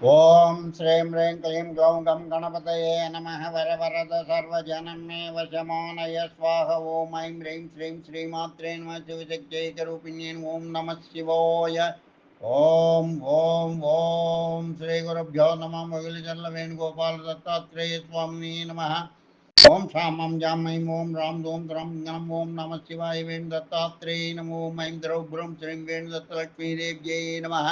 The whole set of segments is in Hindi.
ओम श्रीं रें क्लीं ग्लौं गं गणपतये नमः वरवरद सर्वजनमे वशमानय स्वाह ओम ऐं ह्रीं श्रीं श्रीमात्रे नमः शिवशक्त्यैकरूपिण्ये ओं नमः शिवोय। श्री गुरभ्यो नम श्रीगुरुभ्यो नमः मुगिलचल्लवेणुगोपालदत्तात्रेयस्वामिने नमः। ॐ श्यामं जां, ऐं ओं रां धूं द्रं, गणं ओं नमः शिवाय, वेणुदत्तात्रेय नमो ऐं द्रौभ्रम श्रीं वेणुदत्तलक्ष्मीदेव्यै नमः।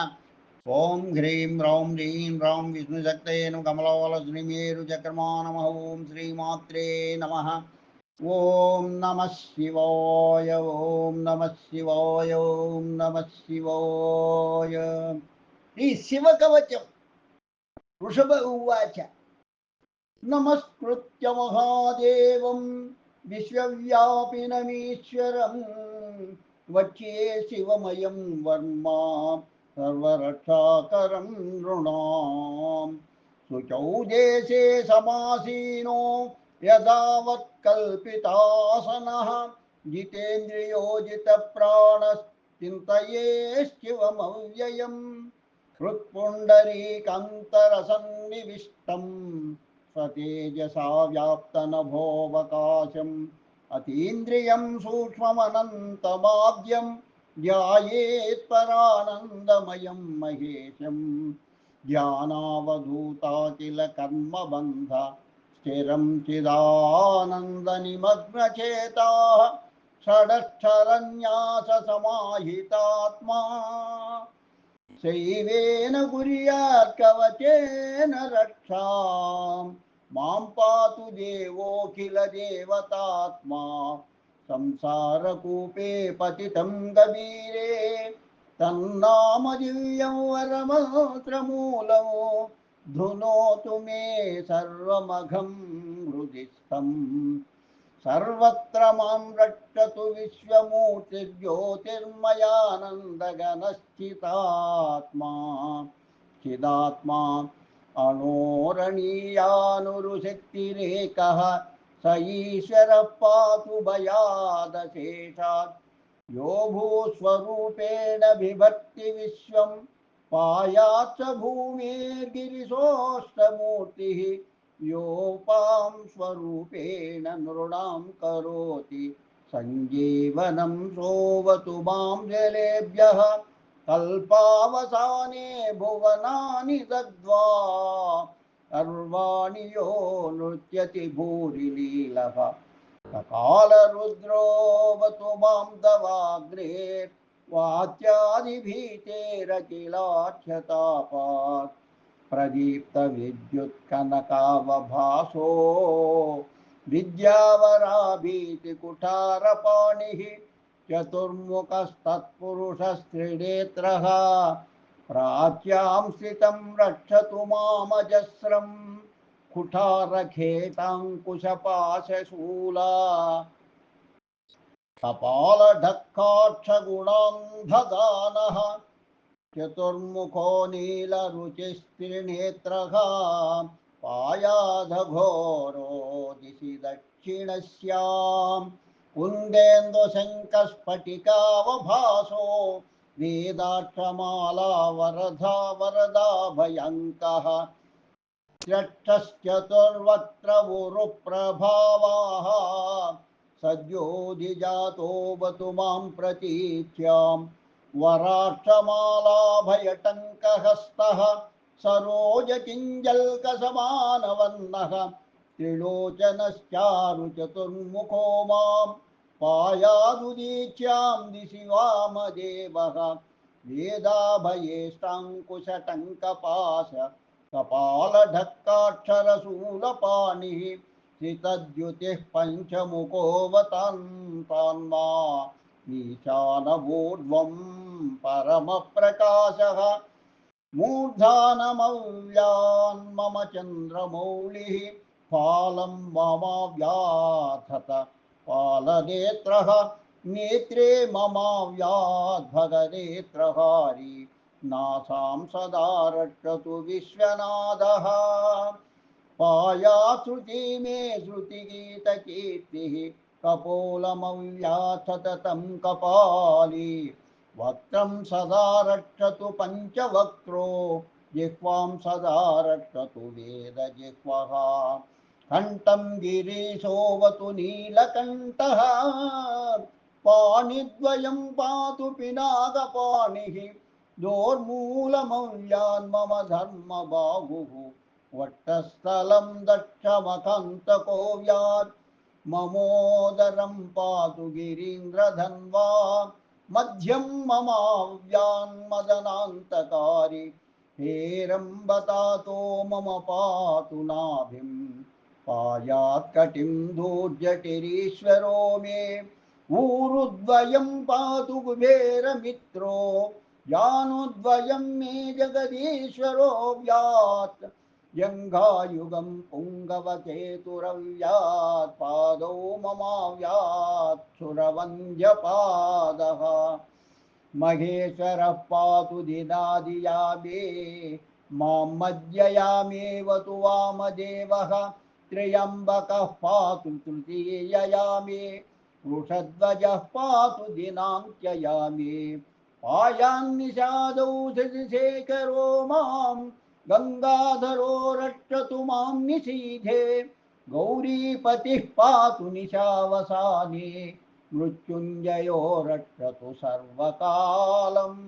ओम ह्रीं रौं ह्रीं रौं विष्णुशक्तेनु कमलोलश्रीमेरुचक्रमा नम ओं श्रीमात्रे नम। ओं नम शिवाय ओं नम शिवाय ओं नम शिवाय। श्री शिवकवचं वृषभ उवाच। नमस्कृत्य महादेव, विश्वव्यापिनमीश्वरं, वच्ये शिवमयं वर्मा। सर्वरक्षाकरं नृणाम्। शुचौ देशे समासीनो यदावत् कल्पितासनः। जितेन्द्रियोजितप्राणश्चिन्तयेश्चिवमव्ययम्। हृत्पुण्डरीकन्तरसन्निविष्टं स्वतेजसा व्याप्तनभोऽवकाशम्। अतीन्द्रियं सूक्ष्ममनन्तमाद्यम्। ధ్యాయేత్పరానందమయం మహేశం ధ్యానావధూతాకిల కర్మబంధ స్థిరం చిదానందనిమగ్నచేతా షడక్షరన్యాసమాహితాత్మా శైవేన కుర్యాత్కవచేన రక్షా మాం పాతు దేవోఖిల దేవతాత్మా संसारकूपे पतितं गभीरे, तन्नाम दिव्यं वरमन्त्रमूलम् धुनोतु मे सर्वमघं हृदिस्थम् सर्वत्र माँ रक्षतु विश्वमूर्तिज्योतिर्मयानन्दगनश्चितात्मा चिदात्मा अणोरणीयानुरुशक्तिरेकः स ईश्वरः पातु भयादशेषात् यो भूस्वरूपेण बिभक्ति विश्वं पायात् स भूमेर्गिरिशोष्टमूर्तिः। योपां स्वरूपेण नृणां करोति। सञ्जीवनं सोवतु माँ जलेभ्यः। कल्पावसाने भुवनानि दग्ध्वा सर्वाणि यो नृत्यति भूरिलीलः सकालरुद्रोऽवतु माँ दवाग्रे वाच्यादिभीतेरखिलाख्यतापात् प्रदीप्तविद्युत्कनकावभासो विद्यावराभीतिकुठारपाणिः चतुर्मुखस्तत्पुरुषस्त्रिनेत्रः। प्राच्यां स्थितं रक्षतु मामजस्रं कुठारखेटाङ्कुशपाशशूला कपालढक्काक्षगुणान्धदानः चतुर्मुखो नीलरुचिस्त्रिनेत्रः पायाधघोरो दिशि दक्षिणस्यां कुन्देन्दुशङ्कस्फटिकावभासो वेदाक्षमाला वरधा वरदा भयङ्कः षष्ठश्चतुर्वक्त्रवुरुप्रभावाः सद्योधिजातो वतु माँ वराक्षमालाभयटङ्कहस्तः। सरोजकिञ्जल्कसमानवन्नः त्रिलोचनश्चारुचतुर्मुखो माँ पायादुदीच्यां दिशि वामदेवः वेदाभयेष्टाङ्कुशटङ्कपाश कपालढक्काक्षरशूलपाणिः श्रितद्युतिः पञ्चमुखोऽवतान्तान्मा ईशानवोर्ध्वं परमप्रकाशः। मूर्धानमव्यान्मम चन्द्रमौलिः फालं ममाव्याधत पालनेत्रः नेत्रे ममाव्याद्भगनेत्रहारी नासां सदा रक्षतु विश्वनाथः। पायाश्रुति मे श्रुतिगीतकीर्तिः कपोलमव्यासततं कपाली। वक्त्रं सदा रक्षतु पञ्चवक्त्रो जिह्वां सदा रक्षतु वेदजिह्वः कण्ठं गिरीशोऽवतु नीलकण्ठः। पाणिद्वयं पातु पिनाकपाणिः। दोर्मूलमौल्यान् मम धर्मबाहुः। वट्टस्थलं दक्षमकन्तको व्यात् ममोदरं पातु गिरीन्द्रधन्वा। मध्यं ममाव्यान्मदनान्तकारि हेरम्बतातो मम पातु नाभिं पायात्कटिं दूर्जटिरीश्वरो मे। ऊरुद्वयं पातु कुबेरमित्रो। यानुद्वयं मे जगदीश्वरो व्यात्। यङ्घायुगं पुङ्गवकेतुरव्यात्। पादौ ममाव्यात् सुरवन्द्यपादः। महेश्वरः पातु दिनादिया मे मां मध्ययामेव तु वामदेवः त्र्यम्बकः पातु तृतीयया मे वृषध्वजः पातु दिनाङ्क्यया मे पायान्निषादौ शशिशेखरो माँ गङ्गाधरो रक्षतु माँ निशीथे गौरीपतिः पातु निशावसाने, मृत्युञ्जयो रक्षतु सर्वकालम्।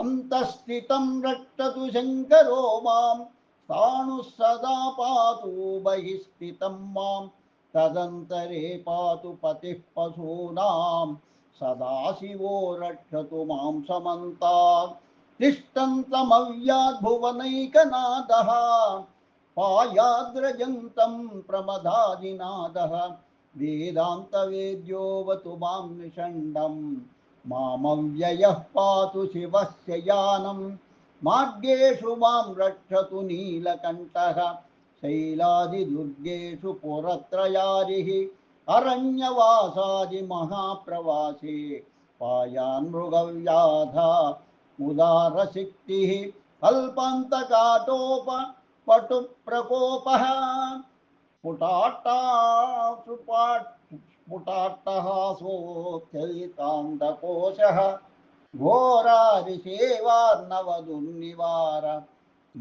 अन्तस्थितं रक्षतु शङ्करो माँ स्थाणुः सदा पातु बहिः स्थितं माँ, तदन्तरे पातु पतिः पशूनां सदाशिवो रक्षतु माँ समन्तात् तिष्ठन्तमव्याद्भुवनैकनाथः पायाद्रजन्तं प्रमदादिनादः, वेदान्तवेद्योऽवतु माँ निषण्डम् मामव्ययः पातु शिवस्य మార్గేషు మాం రక్షతు నీలకంఠః. శైలాదిదుర్గేషు పురత్రయారిः అరణ్యవాసాదిమహాప్రవాసే పాయాన్ మృగవ్యాధా ముదారశక్తిः. కల్పంతకాటోప పటు ప్రకోపः స్ఫుటాట్టహాసోత్యైకాంతకోశ घोरारिसेवार्णवदुर्निवार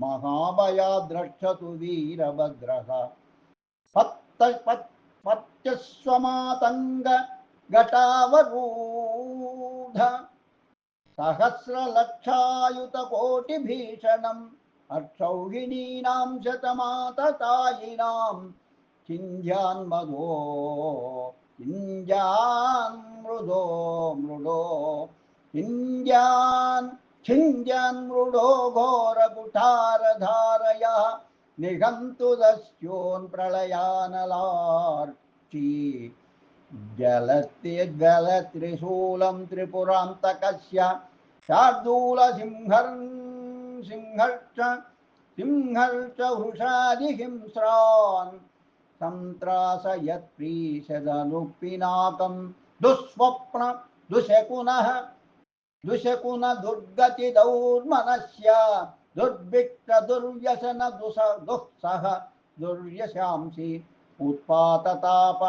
महाभयाद्रक्षतु वीरभद्रः पत्त पत् पत्यस्वमातङ्ग घटावरूढ सहस्रलक्षायुतकोटिभीषणम् अक्षौहिणीनां शतमाततायिनां चिञ्जान्मधो चिञ्जान् मृदो मृडो चिञ्जान् छिञ्जान् मृडो घोरकुठारधारयः निघन्तु दस्योन् प्रलयानलार्ची जलत्यज्वलत्रिशूलं त्रिपुरान्तकस्य शार्दूलसिंहर् सिंहर्ष सिंहर्ष वृषादिहिंस्रान् सन्त्रासयत्प्रीषदनुपिनाकं दुःस्वप्न दुशकुनः दुशकुन दुर्गतिदौर्मनस्य दुर्भिक्ष दुर्व्यसन दुस दुःसह दुर्यशांसि उत्पातताप,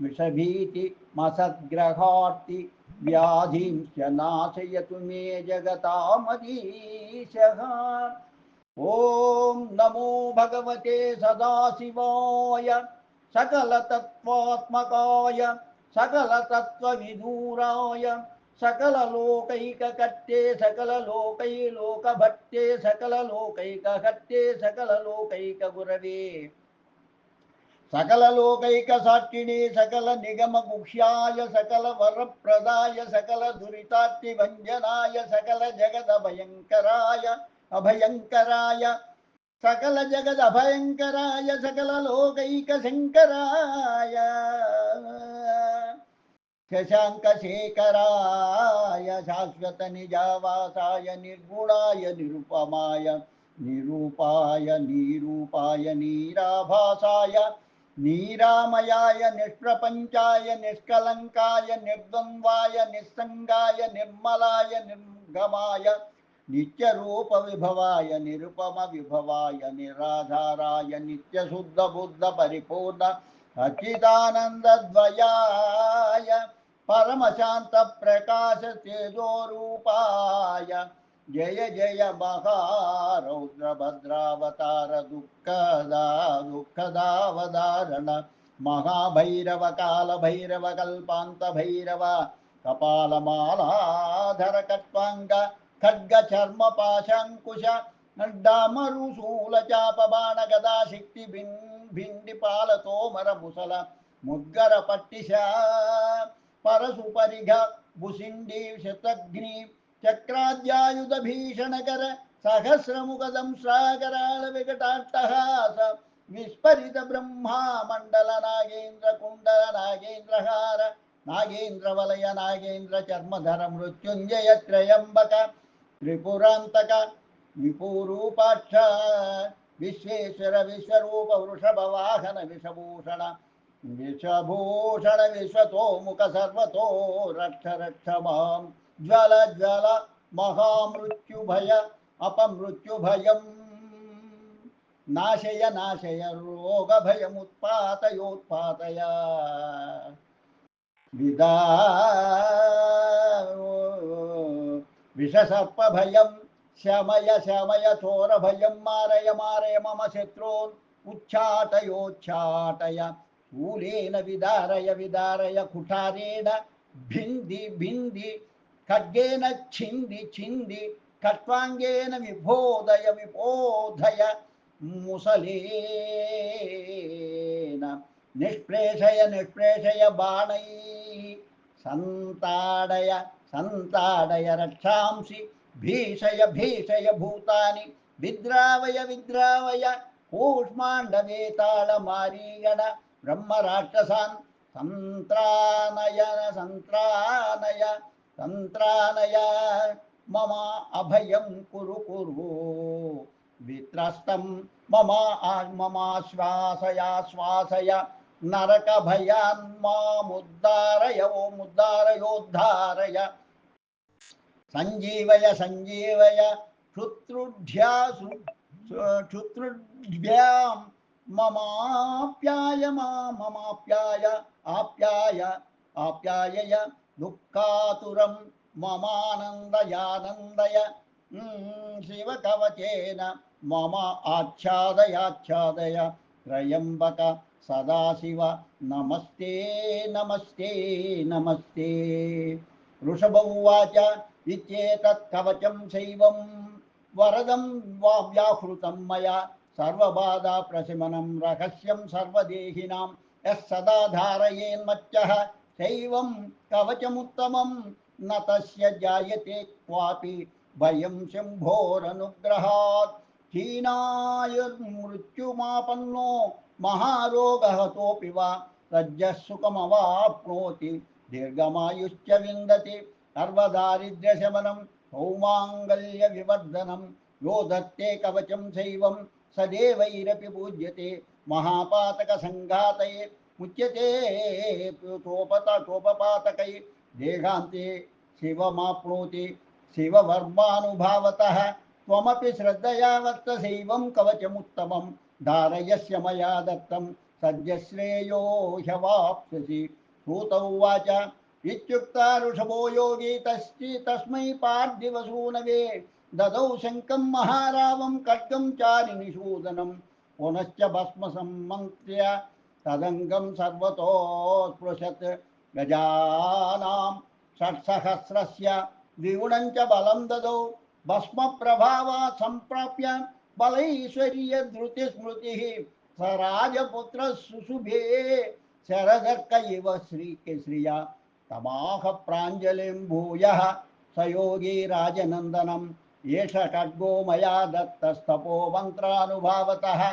विषभीति, मसद्ग्रहार्ति व्याधिंश्च नाशयतु मे जगतामधीशः। ॐ नमो भगवते सदाशिवाय, सकलतत्त्वात्मकाय सकलतत्त्वविदूराय सकललोकैककर्ते सकललोकैलोकभट्टे सकललोकैकहर्ते सकललोकैकगुरवे। सकललोकैकसाक्षिणे सकलनिगमगुह्याय सकलवरप्रदाय सकलदुरितार्तिभञ्जनाय सकलजगदभयङ्कराय अभयङ्कराय सकलजगदभयङ्कराय सकललोकैकशङ्कराय। शशाङ्कशेखराय शाश्वतनिजावासाय निर्गुणाय, निरुपमाय, निरूपाय निरूपाय, नीराभासाय, नीरामयाय, निष्प्रपञ्चाय, निष्कलङ्काय, निर्द्वन्द्वाय निस्सङ्गाय निर्मलाय, निर्गमाय, नित्यरूपविभवाय, निरुपमविभवाय, निराधाराय, नित्यशुद्धबुद्धपरिपूर्ण अच्युतानन्दद्वयाय परमशान्तप्रकाशतेजोरूपाय जय जय महारौद्रभद्रावतार दुःखदा दुःखदावधारण महाभैरव कालभैरव कल्पान्तभैरव कपालमालाधर कट्वाङ्ग खड्गचर्मपाशाङ्कुश नड्डामरुशूलचापबाणगदा शक्तिभिन् भिण्डिपालतोमरमुसल मुद्गरपट्टिश పరసుపరిఘ భుసిండీ శతఘ్ని చక్రాద్యాయుధ భీషణకర సహస్రముఖదంశ్రాకరాళ వికటాట్టహాస విస్ఫరిత బ్రహ్మా మండల నాగేంద్ర కుండల నాగేంద్రహార నాగేంద్ర వలయ నాగేంద్ర చర్మధర మృత్యుంజయ త్రయంబక త్రిపురాంతక విపూరూపాక్ష విశ్వేశ్వర విశ్వరూప వృషభ వాహన విషభూషణ विषभूषण विश्वतो मुख सर्वतो रक्ष रक्ष ज्वल ज्वल ज्वल अपमृत्यु अपमृत्युभयम्। नाशय नाशय रोग भय विष विदा विषसर्पभयं शमय शमय चोरभयं मारय मारय मम शत्रून् उच्चाटयोच्चाटय। శత్రూన్ విదారయ విదారయ కుఠారేణ భింది భింది ఖడ్గేన చింది చింది ఖట్వాంగేన విభోదయ విబోధయ ముసలేన. నిష్ప్రేషయ నిష్ప్రేషయ బాణై సంతాడయ సంతాడయ రక్షాంసి భీషయ భీషయ భూతాని విద్రావయ విద్రావయ కూష్మాండవేతాళ మారీగణ ब्रह्मराक्षसान् सन्त्रानय सन्त्रानय सन्त्रानय मम अभयं कुरु कुरु। वित्रस्तं मम ममाश्वासया श्वासय, नरकभयान् मामुद्धारय ओमुद्धारयोद्धारय सञ्जीवय सञ्जीवय क्षुत्रुढ्या क्षुत्रुभ्यां మమాప్యాయ మా మమాప్యాయ ఆప్యాయ ఆప్యాయయ దుఃఖాతురం మమానందయానందయ శివకవచేన మమ ఆచ్ఛాదయాచ్ఛాదయ త్రయంబక సదాశివ నమస్తే నమస్తే నమస్తే వృషభౌవాచ ఇచ్చేతత్ కవచం శైవం వరదం వ్యాహృతం మయా सर्वबाधा प्रशमनम रहस्यम सर्वदेहिनाम यस सदा धारयेन्मत्यः शैवं कवचमुत्तमं, न तस्य जायते क्वापि, भयं शम्भोरनुग्रहात्। हीनायुर्मृत्युमापन्नो महारोगहतोऽपि वा, रज्जः सुखमवाप्नोति, दीर्घमायुश्च विन्दति, सर्वदारिद्र्यशमनं, सौमाङ्गल्यविवर्धनं, यो दत्ते कवचं शैवं सदैवैरपि पूज्यते। महापातकसङ्घातये मुच्यते। तोपत तोपपातकै देहान्ते शिवमाप्नोति। शिववर्मानुभावतः त्वमपि श्रद्धया वर्तसैवं कवचमुत्तमं। धारयस्य मया दत्तं सद्यश्रेयो ह्यवाप्स्यसि। श्रुतौ उवाच। इत्युक्ता ऋषभो योगी तस्मै पार्थिवसूनवे। ददौ शङ्कं महारावं खड्गं चारिनिषूदनं पुनश्च भस्मसम्मन्त्र्य तदङ्गं सर्वतो स्पृशत्। गजानां षट्सहस्रस्य द्विगुणं च बलं ददौ। भस्मप्रभावात् सम्प्राप्य बलैश्वर्यधृतिस्मृतिः स राजपुत्रः सुशुभे शरदर्क इव श्रीकेश्रिया तमाह प्राञ्जलिं भूयः। स योगी राजनन्दनम् एष खड्गो मया दत्तस्तपो मन्त्रानुभावतः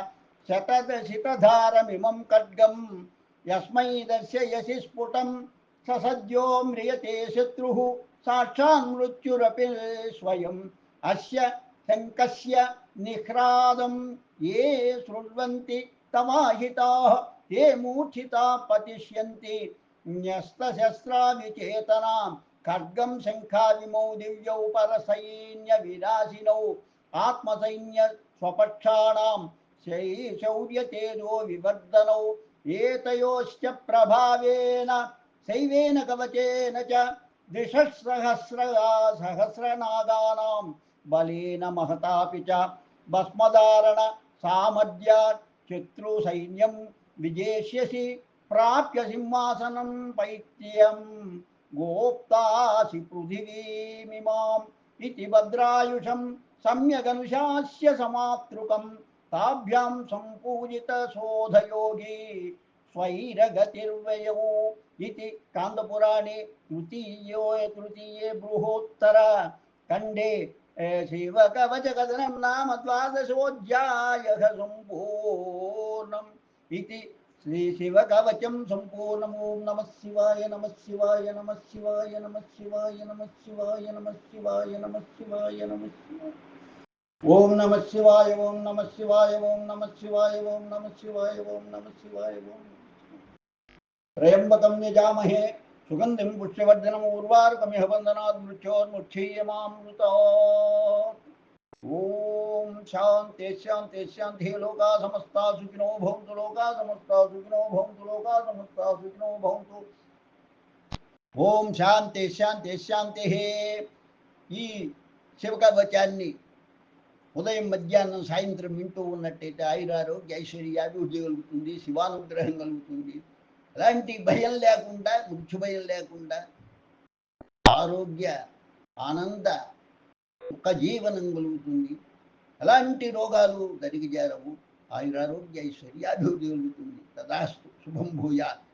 शतदशितधारमिमं खड्गं यस्मै दर्शयसि स्फुटं स सद्यो म्रियते शत्रुः, साक्षान् मृत्युरपि स्वयम्। अस्य शङ्कस्य निह्रादं ये शृण्वन्ति तमाहिताः, ते मूर्छिता पतिष्यन्ति। ఖడ్గం శంఖాదిమౌ దివ్యౌ పరసైన్య విరాసినౌ ఆత్మసైన్య స్వపక్షాణం శౌర్యతేజో వివర్ధనౌ ఏతయోశ్చ ప్రభావేన శైవేన కవచేన చ ద్విషసహస్ర సహస్రనాగానాం బలేన మహతాపి చ భస్మధారణ సామర్థ్య శత్రు సైన్యం విజేష్యసి ప్రాప్య సింహాసనం పైత్యం. गोप्तासि पृथिवीमिमाम् इति भद्रायुषं सम्यगनुशास्य समातृकं ताभ्यां सम्पूजितशोधयोगी स्वैरगतिर्वयौ इति कान्दपुराणे तृतीयो तृतीये बृहोत्तर खण्डे शिवकवचकथनं नाम द्वादशोऽध्यायः सम्पूर्णम् इति శ్రీ శివ కవచం సంపూర్ణము నమ శివాయ నమ శివాయ నమ శివాయ నమ శివాయ నమ శివాయ నమ శివాయ నమ శివాయ నమ శివాయ ఓం నమ శివాయ ఓం నమ శివాయ ఓం నమ శివాయ ఓం నమ శివాయ ఓం నమ శివాయ ఓం త్రయంబకం యజామహే సుగంధిం పుష్యవర్ధనం ఉర్వారుకమిహ వందనాద్ మృత్యోర్ముక్షీయమామృతో ఓం శాంతి శాంతి శాంతి లోకా సమస్తా సుఖినో భవంతు లోకా సమస్తా సుఖినో భవంతు లోకా సమస్తా సుఖినో భవంతు. ఓం శాంతి శాంతి శాంతి ఈ శివకవచాన్ని ఉదయం మధ్యాహ్నం సాయంత్రం వింటూ ఉన్నట్టయితే ఆయురారోగ్య ఐశ్వర్య అభివృద్ధి కలుగుతుంది శివానుగ్రహం కలుగుతుంది. అలాంటి భయం లేకుండా మృత్యు భయం లేకుండా ఆరోగ్య ఆనంద ఒక జీవనం కలుగుతుంది. ఎలాంటి రోగాలు దరిగి చేరవు. ఆయురారోగ్య ఐశ్వర్యాభివృద్ధి కలుగుతుంది తదాస్తు. శుభం భూయాత్.